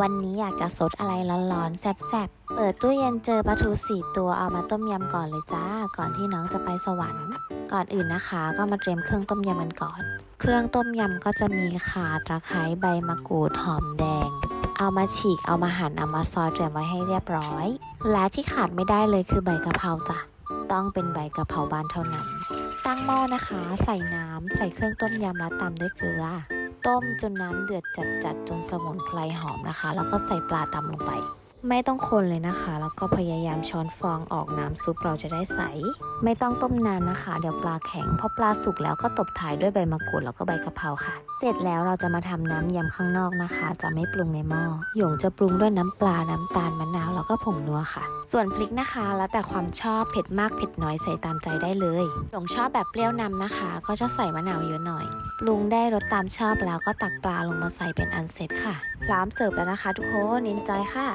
วันนี้อยากจะซดอะไรร้อนๆแซ่บๆ เปิดตู้เย็นเจอปลาทูสี่ตัวเอามาต้มยำก่อนเลยจ้า ก่อนที่น้องจะไปสวรรค์ ก่อนอื่นนะคะ ก็มาเตรียมเครื่องต้มยำกันก่อน เครื่องต้มยำก็จะมีข่าตะไคร้ใบมะกรูดหอมแดง เอามาฉีกเอามาหั่นเอามาซอยเตรียมไว้ให้เรียบร้อย และที่ขาดไม่ได้เลยคือใบกะเพราจ้ะต้องเป็นใบกะเพราบานเท่านั้น ตั้งหม้อนะคะ ใส่น้ำใส่เครื่องต้มยำแล้วตามด้วยเกลือ ต้มจนน้ำเดือดจัดๆจนสมุนไพรหอมนะคะ แล้วก็ใส่ปลาตำลงไป ไม่ต้องคนเลยนะคะ แล้วก็พยายามช้อนฟองออกน้ำซุปเราจะได้ใส ไม่ต้องต้มนานนะคะ เดี๋ยวปลาแข็งพอปลาสุกแล้วก็ตบท้ายด้วยใบมะกรูดแล้วก็ใบกะเพราค่ะ เสร็จแล้วเราจะมาทำน้ำยำข้างนอกนะคะ จะไม่ปรุงในหม้อหยงจะปรุงด้วยน้ำปลาน้ำตาลมะนาวแล้วก็ผงนัวค่ะ ส่วนพริกนะคะ แล้วแต่ความชอบเผ็ดมากเผ็ดน้อยใส่ตามใจได้เลยหยงชอบแบบเปรี้ยวนำนะคะ ก็จะใส่มะนาวเยอะหน่อยปรุงได้รสตามชอบแล้วก็ตักปลาลงมาใส่เป็นอันเสร็จค่ะพร้อมเสิร์ฟแล้วนะคะ ทุกคนเน้นใจค่ะ